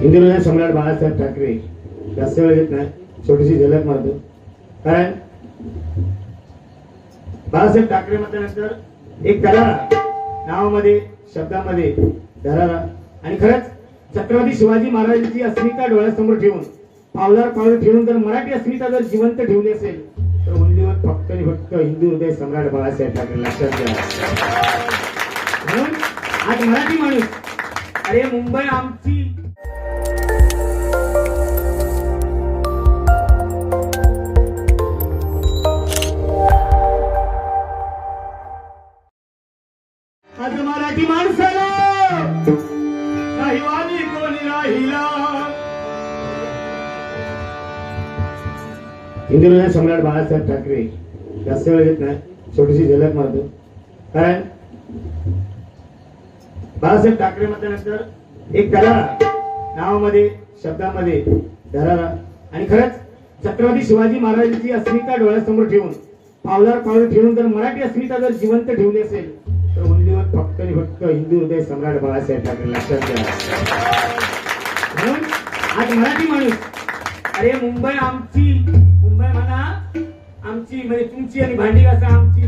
हिंदुराजा सम्राट बाळासाहेब ठाकरे जास्त वेळ घेत नाही. छोटीशी झलक मारतो. कारण बाळासाहेब ठाकरे म्हटल्यानंतर एक दरारा नावामध्ये शब्दामध्ये दरारा आणि खरंच छत्रपती शिवाजी महाराजांची अस्मिता डोळ्यासमोर ठेवून पावलार पावलं ठेवून जर मराठी अस्मिता जर जिवंत ठेवली असेल तर हिंदूवर फक्त आणि फक्त हिंदू हृदय सम्राट बाळासाहेब ठाकरे लक्षात घ्या. म्हणून आज मराठी माणूस अरे मुंबई आमची हिंदुराजा सम्राट बाळासाहेब ठाकरे जास्त वेळ घेत नाही. छोटीशी झलक मारतो. कारण बाळासाहेब ठाकरे म्हटल्यानंतर एक दरारा नावामध्ये शब्दामध्ये दरारा आणि खरंच छत्रपती शिवाजी महाराजांची अस्मिता डोळ्यासमोर ठेवून पावलार पावलं ठेवून जर मराठी अस्मिता जर जिवंत ठेवली असेल तर उंदीवर फक्त आणि फक्त हिंदू हृदय सम्राट बाळासाहेब ठाकरे लक्षात घ्या. म्हणून आज मराठी माणूस अरे मुंबई आमची आमची म्हणजे तुमची आणि भांडी घासा आमची.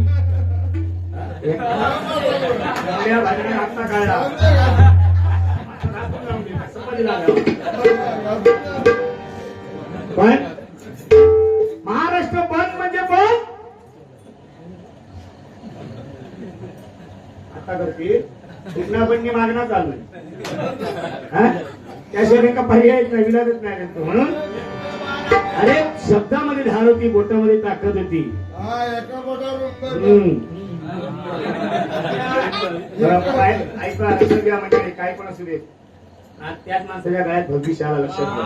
आत्ता पण महाराष्ट्र बंद म्हणजे बंद. आता करते. कुठला बंदी मागणं चालू आहे. त्याशिवाय का पर्यायच नाही विलाजच नाही म्हणून अरे शब्दामध्ये धार होती बोटामध्ये ताकद होती. हा ऐका म्हणजे काय पण असू दे. त्याच माणसाच्या गळ्यात भविष्याला लक्षात घ्या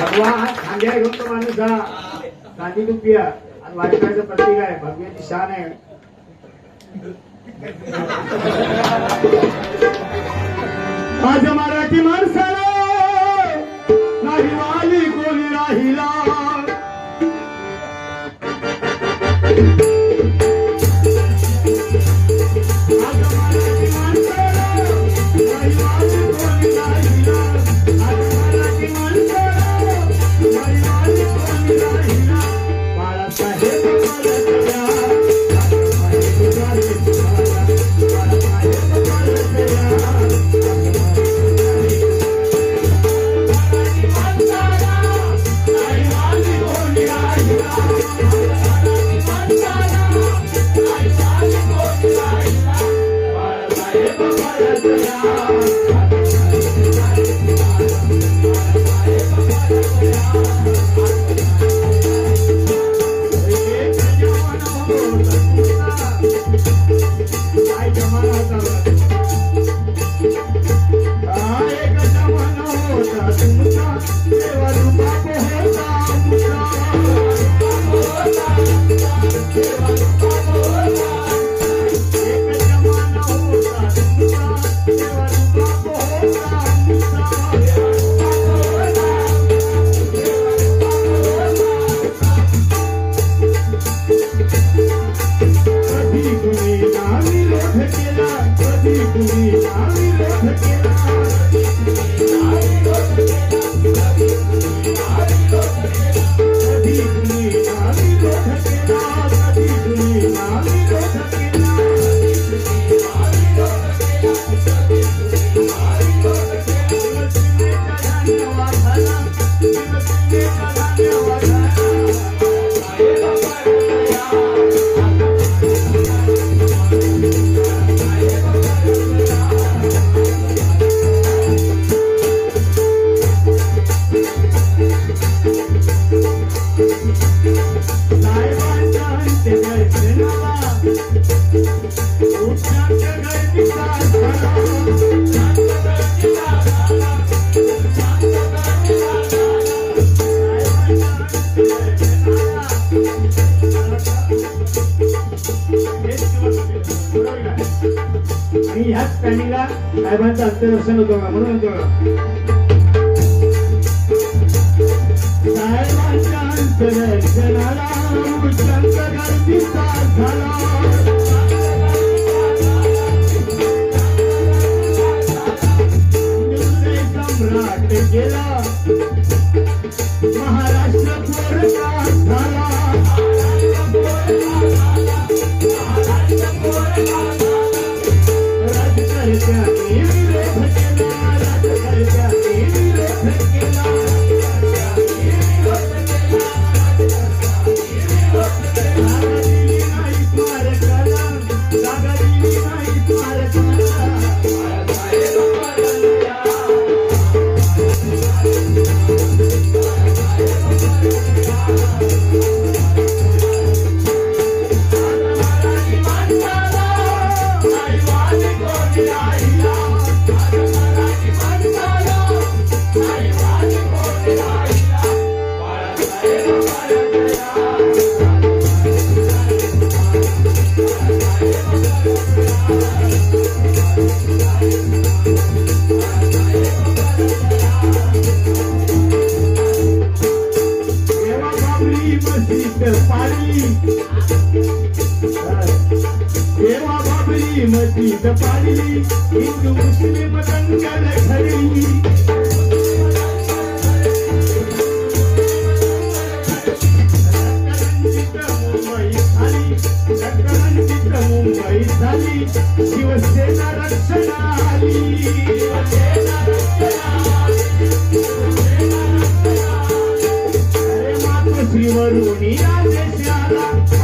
भगवान खांद्या घेऊन तो माणूस जा. टुपिया आज वाटण्याचं प्रतीक आहे. भगव्याची शान आहे. आज Yeah. Pick it up. आणि ह्याच टायमिंगला साहेबांचं अंत्यदर्शन होतो का म्हणून होतो का साहेबांच्या अंत्यदर्शनाला देवा बाबरी मस्जिद पाडली हिंदू मुस्लिम दंगल घडली शिवसेना रक्षणा शिवसेना रक्षणा अरे मात्र श्रीवरुणी आली Thank you.